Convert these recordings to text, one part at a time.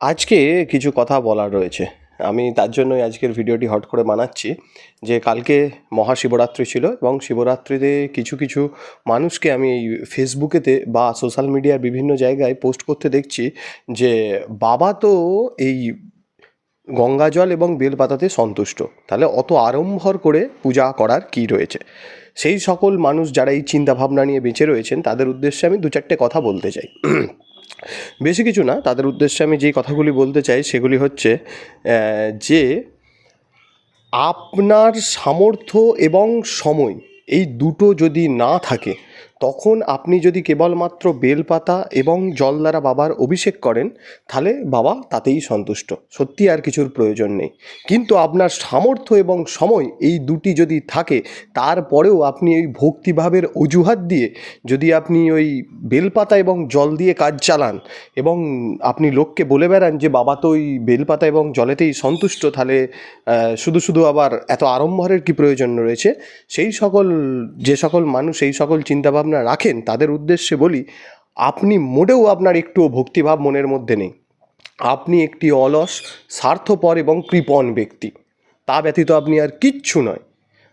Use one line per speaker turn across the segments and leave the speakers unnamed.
আজকে কিছু কথা বলার রয়েছে। আমি তার জন্যই আজকের ভিডিওটি হট করে বানাচ্ছি, যে কালকে মহাশিবরাত্রি ছিল এবং শিবরাত্রিতে কিছু কিছু মানুষকে আমি এই ফেসবুকেতে বা সোশ্যাল মিডিয়ার বিভিন্ন জায়গায় পোস্ট করতে দেখছি যে বাবা তো এই গঙ্গা জল এবং বেলপাতাতে সন্তুষ্ট। তাহলে অত আড়ম্বর করে পূজা করার কি রয়েছে? সেই সকল মানুষ যারা এই চিন্তাভাবনা নিয়ে বেঁচে রয়েছেন, তাদের উদ্দেশ্যে আমি দু চারটে কথা বলতে চাই। বেশি কিছু না। তাদের উদ্দেশ্যে আমি যে কথাগুলি বলতে চাই সেগুলি হচ্ছে যে আপনার সামর্থ্য এবং সময় এই দুটো যদি না থাকে তখন আপনি যদি কেবলমাত্র বেলপাতা এবং জল দ্বারা বাবার অভিষেক করেন, তাহলে বাবা তাতেই সন্তুষ্ট। সত্যি আর কিছুর প্রয়োজন নেই। কিন্তু আপনার সামর্থ্য এবং সময় এই দুটি যদি থাকে, তারপরেও আপনি ওই ভক্তিভাবের অজুহাত দিয়ে যদি আপনি ওই বেলপাতা এবং জল দিয়ে কাজ চালান এবং আপনি লোককে বলে বেড়ান যে, বাবা তো ওই বেলপাতা এবং জলেতেই সন্তুষ্ট, তাহলে শুধু শুধু আবার এত আড়ম্বরের কি প্রয়োজন রয়েছে? সেই সকল, যে সকল মানুষ এই সকল চিন্তাভাবনা রাখেন, তাদের উদ্দেশ্যে বলি, আপনি মোটেও আপনার একটুও ভক্তিভাব মনের মধ্যে নেই। আপনি একটি অলস, স্বার্থপর এবং কৃপণ ব্যক্তি। তা ব্যতীত আপনি আর কিচ্ছু নয়।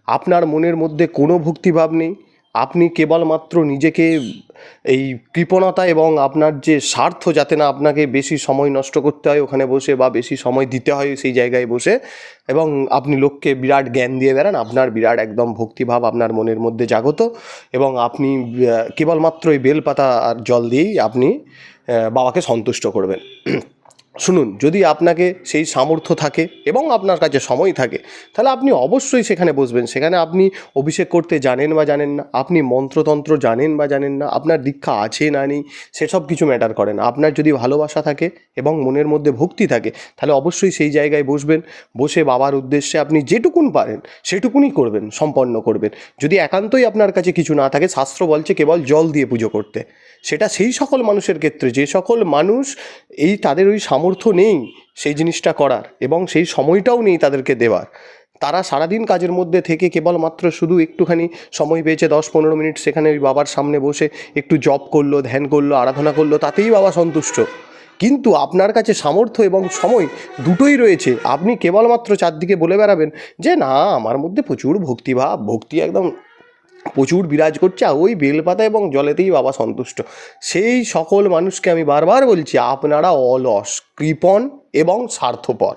আপনার মনের মধ্যে কোনো ভক্তিভাব নেই আপনি কেবলমাত্র নিজেকে এই কৃপণতা এবং আপনার যে স্বার্থ, যাতে না আপনাকে বেশি সময় নষ্ট করতে হয় ওখানে বসে বা বেশি সময় দিতে হয় সেই জায়গায় বসে এবং আপনি লোককে বিরাট জ্ঞান দিয়ে বেড়ান, আপনার বিরাট একদম ভক্তিভাব আপনার মনের মধ্যে জাগত এবং আপনি কেবলমাত্র এই বেলপাতা আর জল দিয়েই আপনি বাবাকে সন্তুষ্ট করবেন। শুনুন, যদি আপনাকে সেই সামর্থ্য থাকে এবং আপনার কাছে সময় থাকে, তাহলে আপনি অবশ্যই সেখানে বসবেন। সেখানে আপনি অভিষেক করতে জানেন বা জানেন না, আপনি মন্ত্রতন্ত্র জানেন বা জানেন না, আপনার দীক্ষা আছে না নেই, সেসব কিছু ম্যাটার করে না আপনার যদি ভালোবাসা থাকে এবং মনের মধ্যে ভক্তি থাকে, তাহলে অবশ্যই সেই জায়গায় বসবেন। বসে বাবার উদ্দেশ্যে আপনি যেটুকুন পারেন, সেটুকুনই করবেন, সম্পন্ন করবেন। যদি একান্তই আপনার কাছে কিছু না থাকে, শাস্ত্র বলছে কেবল জল দিয়ে পুজো করতে। সেটা সেই সকল মানুষের ক্ষেত্রে, যে সকল মানুষ এই তাদের ওই সামর্থ্য নেই সেই জিনিসটা করার এবং সেই সময়টাও নেই তাদেরকে দেওয়ার। তারা সারাদিন কাজের মধ্যে থেকে কেবলমাত্র শুধু একটুখানি সময় পেয়েছে, দশ পনেরো মিনিট সেখানে ওই বাবার সামনে বসে একটু জপ করল, ধ্যান করল, আরাধনা করল, তাতেই বাবা সন্তুষ্ট। কিন্তু আপনার কাছে সামর্থ্য এবং সময় দুটোই রয়েছে। আপনি কেবলমাত্র চারদিকে বলে বেড়াবেন যে, না, আমার মধ্যে প্রচুর ভক্তিভাব, ভক্তি একদম প্রচুর বিরাজ করছে আর ওই বেলপাতা এবং জলেতেই বাবা সন্তুষ্ট। সেই সকল মানুষকে আমি বারবার বলছি, আপনারা অলস, কৃপণ এবং স্বার্থপর।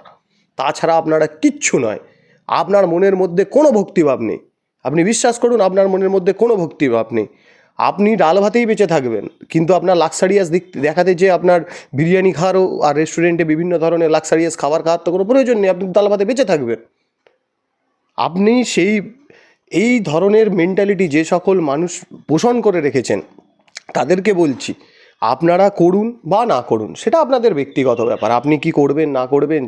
তাছাড়া আপনারা কিচ্ছু নয়, আপনার মনের মধ্যে কোনো ভক্তিভাব নেই। আপনি বিশ্বাস করুন, আপনার মনের মধ্যে কোনো ভক্তিভাব নেই। আপনি ডাল ভাতেই বেঁচে থাকবেন, কিন্তু আপনার লাক্সারিয়াস দিক দেখাতে যে আপনার বিরিয়ানি খাওয়ারও আর রেস্টুরেন্টে বিভিন্ন ধরনের লাক্সারিয়াস খাবার খাওয়ার তো কোনো প্রয়োজন নেই, আপনি ডাল ভাতে বেঁচে থাকবেন। আপনি সেই এই ধরনের মেন্টালিটি যে সকল মানুষ পোষণ করে রেখেছেন, তাদেরকে বলছি, আপনারা করুন বা না করুন, সেটা আপনাদের ব্যক্তিগত ব্যাপার। আপনি কি করবেন, না করবেন,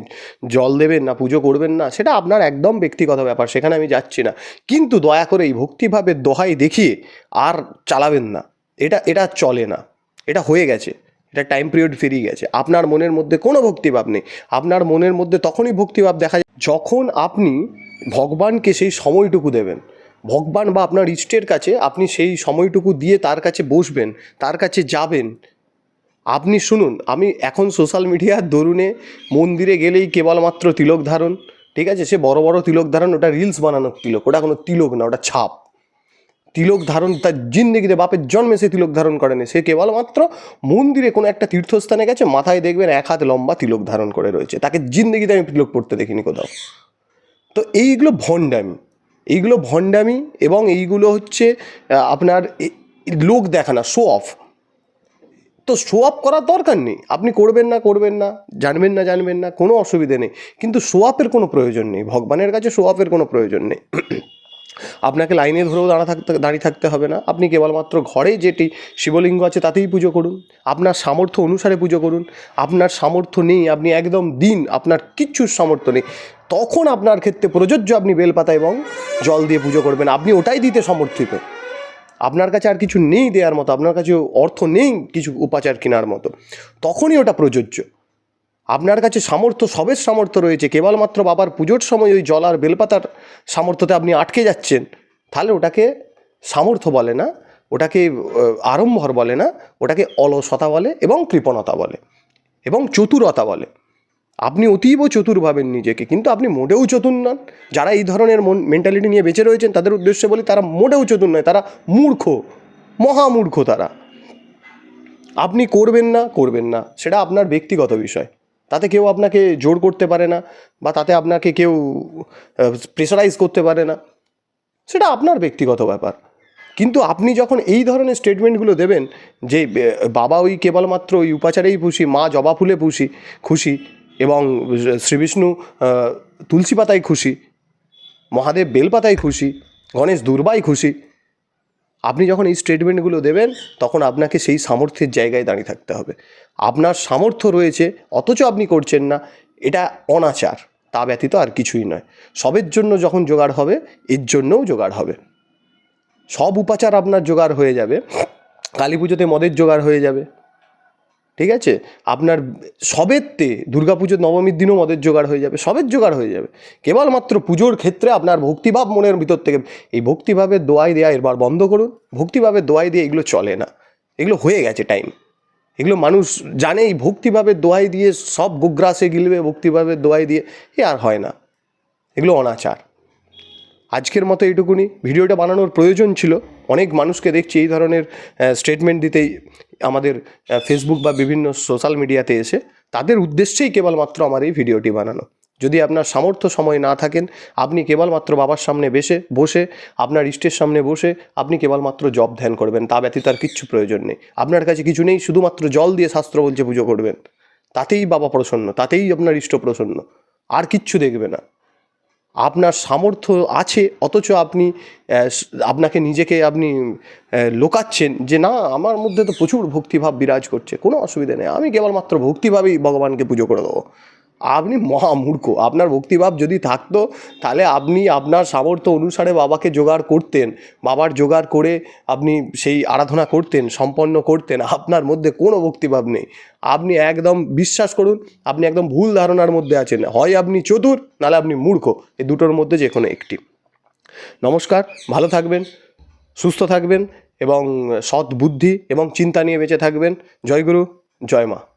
জল দেবেন না, পুজো করবেন না, সেটা আপনার একদম ব্যক্তিগত ব্যাপার, সেখানে আমি যাচ্ছি না। কিন্তু দয়া করে এই ভক্তিভাবে দোহাই দেখিয়ে আর চালাবেন না। এটা এটা চলে না। এটা হয়ে গেছে। এটা টাইম পিরিয়ড পেরিয়ে গেছে। আপনার মনের মধ্যে কোনো ভক্তিভাব নেই। আপনার মনের মধ্যে তখনই ভক্তিভাব দেখা যায় যখন আপনি ভগবানকে সেই সময়টুকু দেবেন। ভগবান বা আপনার ইষ্টের কাছে আপনি সেই সময়টুকু দিয়ে তার কাছে বসবেন, তার কাছে যাবেন। আপনি শুনুন, আমি এখন সোশ্যাল মিডিয়ার দরুনে মন্দিরে গেলেই কেবলমাত্র তিলক ধারণ, ঠিক আছে? সে বড় বড় তিলক ধারণ, ওটা রিলস বানানোর তিলক, ওটা কোনো তিলক না, ওটা ছাপ। তিলক ধারণ, তার জিন্দেগিতে বাপের জন্মে সে তিলক ধারণ করেনি, সে কেবলমাত্র মন্দিরে কোনো একটা তীর্থস্থানে গেছে, মাথায় দেখবেন এক হাত লম্বা তিলক ধারণ করে রয়েছে। তাকে জিন্দেগিতে আমি তিলক পড়তে দেখিনি কোথাও। তো এইগুলো ভণ্ডামি। এইগুলো ভণ্ডামি এবং এইগুলো হচ্ছে আপনার লোক দেখানো শো অফ তো শো অফ করার দরকার নেই। আপনি করবেন না করবেন না, জানবেন না জানবেন না, কোনো অসুবিধে নেই। কিন্তু শো অফের কোনো প্রয়োজন নেই। ভগবানের কাছে শো অফের কোনো প্রয়োজন নেই। আপনাকে লাইনে ধরেও দাঁড়া থাকতে, দাঁড়িয়ে থাকতে হবে না। আপনি কেবলমাত্র ঘরে যেটি শিবলিঙ্গ আছে তাতেই পুজো করুন। আপনার সামর্থ্য অনুসারে পুজো করুন। আপনার সামর্থ্য নেই, আপনি একদম দিন আপনার কিচ্ছুর সামর্থ্য নেই। তখন আপনার ক্ষেত্রে প্রযোজ্য আপনি বেলপাতা এবং জল দিয়ে পুজো করবেন। আপনি ওটাই দিতে সমর্থিত। আপনার কাছে আর কিছু নেই দেওয়ার মতো, আপনার কাছে অর্থ নেই কিছু উপাচার কেনার মতো। তখনই ওটা প্রযোজ্য। আপনার কাছে সামর্থ্য, সবের সামর্থ্য রয়েছে, কেবলমাত্র বাবার পুজোর সময় ওই জল আর বেলপাতার সামর্থ্যতে আপনি আটকে যাচ্ছেন, তাহলে ওটাকে সামর্থ্য বলে না, ওটাকে আড়ম্বর বলে না, ওটাকে অলসতা বলে এবং কৃপণতা বলে এবং চতুরতা বলে। আপনি অতীব চতুর ভাবেন নিজেকে, কিন্তু আপনি মোটেও চতুর নন। যারা এই ধরনের মন মেন্টালিটি নিয়ে বেঁচে রয়েছেন, তাদের উদ্দেশ্যে বলি, তারা মোটেও চতুর নয়, তারা মূর্খ, মহামূর্খ তারা। আপনি করবেন না করবেন না, সেটা আপনার ব্যক্তিগত বিষয়। তাতে কেউ আপনাকে জোর করতে পারে না বা তাতে আপনাকে কেউ প্রেশারাইজ করতে পারে না। সেটা আপনার ব্যক্তিগত ব্যাপার। কিন্তু আপনি যখন এই ধরনের স্টেটমেন্টগুলো দেবেন যে বাবা ওই কেবলমাত্র ওই উপাচারেই খুশি মা জবা ফুলে খুশি খুশি এবং শ্রীবিষ্ণু তুলসী পাতায় খুশি, মহাদেব বেলপাতায় খুশি, গণেশ দুর্বাই খুশি আপনি যখন এই স্টেটমেন্টগুলো দেবেন, তখন আপনাকে সেই সামর্থ্যের জায়গায় দাঁড়িয়ে থাকতে হবে। আপনার সামর্থ্য রয়েছে, অথচ আপনি করছেন না, এটা অনাচার, তা ব্যতীত আর কিছুই নয়। সবের জন্য যখন জোগাড় হবে, এর জন্যও জোগাড় হবে। সব উপাচার আপনার জোগাড় হয়ে যাবে, কালী পুজোতে মদের জোগাড় হয়ে যাবে। ঠিক আছে? আপনার সবেরতে দুর্গা পুজোর নবমীর দিনও মদের জোগাড় হয়ে যাবে, সবের জোগাড় হয়ে যাবে। কেবলমাত্র পুজোর ক্ষেত্রে আপনার ভক্তিভাব মনের ভিতর থেকে, এই ভক্তিভাবের দোয়াই দেয়া এবার বন্ধ করুন, ভক্তিভাবের দোয়াই দিয়ে এগুলো চলে না। এগুলো হয়ে গেছে টাইম এগুলো মানুষ জানে এই ভক্তিভাবের দোয়াই দিয়ে সব গোগ্রাসে গিলবে, ভক্তিভাবের দোয়াই দিয়ে, এ আর হয় না। এগুলো অনাচার। আজকের মতো এইটুকুনি। ভিডিওটা বানানোর প্রয়োজন ছিল। অনেক মানুষকে দেখছি এই ধরনের স্টেটমেন্ট দিতেই আমাদের ফেসবুক বা বিভিন্ন সোশ্যাল মিডিয়াতে এসে তাদের উদ্দেশ্যেই কেবলমাত্র আমার এই ভিডিওটি বানানো। যদি আপনার সামর্থ্য সময় না থাকেন, আপনি কেবলমাত্র বাবার সামনে বেসে, বসে, আপনার ইষ্টের সামনে বসে আপনি কেবলমাত্র জব ধ্যান করবেন, তা ব্যতীত আর কিচ্ছু প্রয়োজন নেই। আপনার কাছে কিছু নেই, শুধুমাত্র জল দিয়ে শাস্ত্র বলছে পুজো করবেন। তাতেই বাবা প্রসন্ন, তাতেই আপনার ইষ্ট প্রসন্ন। আর কিচ্ছু দেখবে না। আপনার সামর্থ্য আছে, অথচ আপনি আপনাকে নিজেকে আপনি লোকাচ্ছেন যে না, আমার মধ্যে তো প্রচুর ভক্তিভাব বিরাজ করছে, কোনো অসুবিধা নেই। আমি কেবলমাত্র ভক্তিভাবেই ভগবানকে পুজো করে দেবো। আপনি মহামূর্খ আপনার ভক্তিভাব যদি থাকতো, তাহলে আপনি আপনার সামর্থ্য অনুসারে বাবাকে জোগাড় করতেন। বাবার জোগাড় করে আপনি সেই আরাধনা করতেন, সম্পন্ন করতেন। আপনার মধ্যে কোনো ভক্তিভাব নেই। আপনি একদম, বিশ্বাস করুন, আপনি একদম ভুল ধারণার মধ্যে আছেন। হয় আপনি চতুর, নাহলে আপনি মূর্খ। এই দুটোর মধ্যে যে কোনো একটি। নমস্কার, ভালো থাকবেন, সুস্থ থাকবেন এবং সৎ বুদ্ধি এবং চিন্তা নিয়ে বেঁচে থাকবেন। জয় গুরু জয় মা।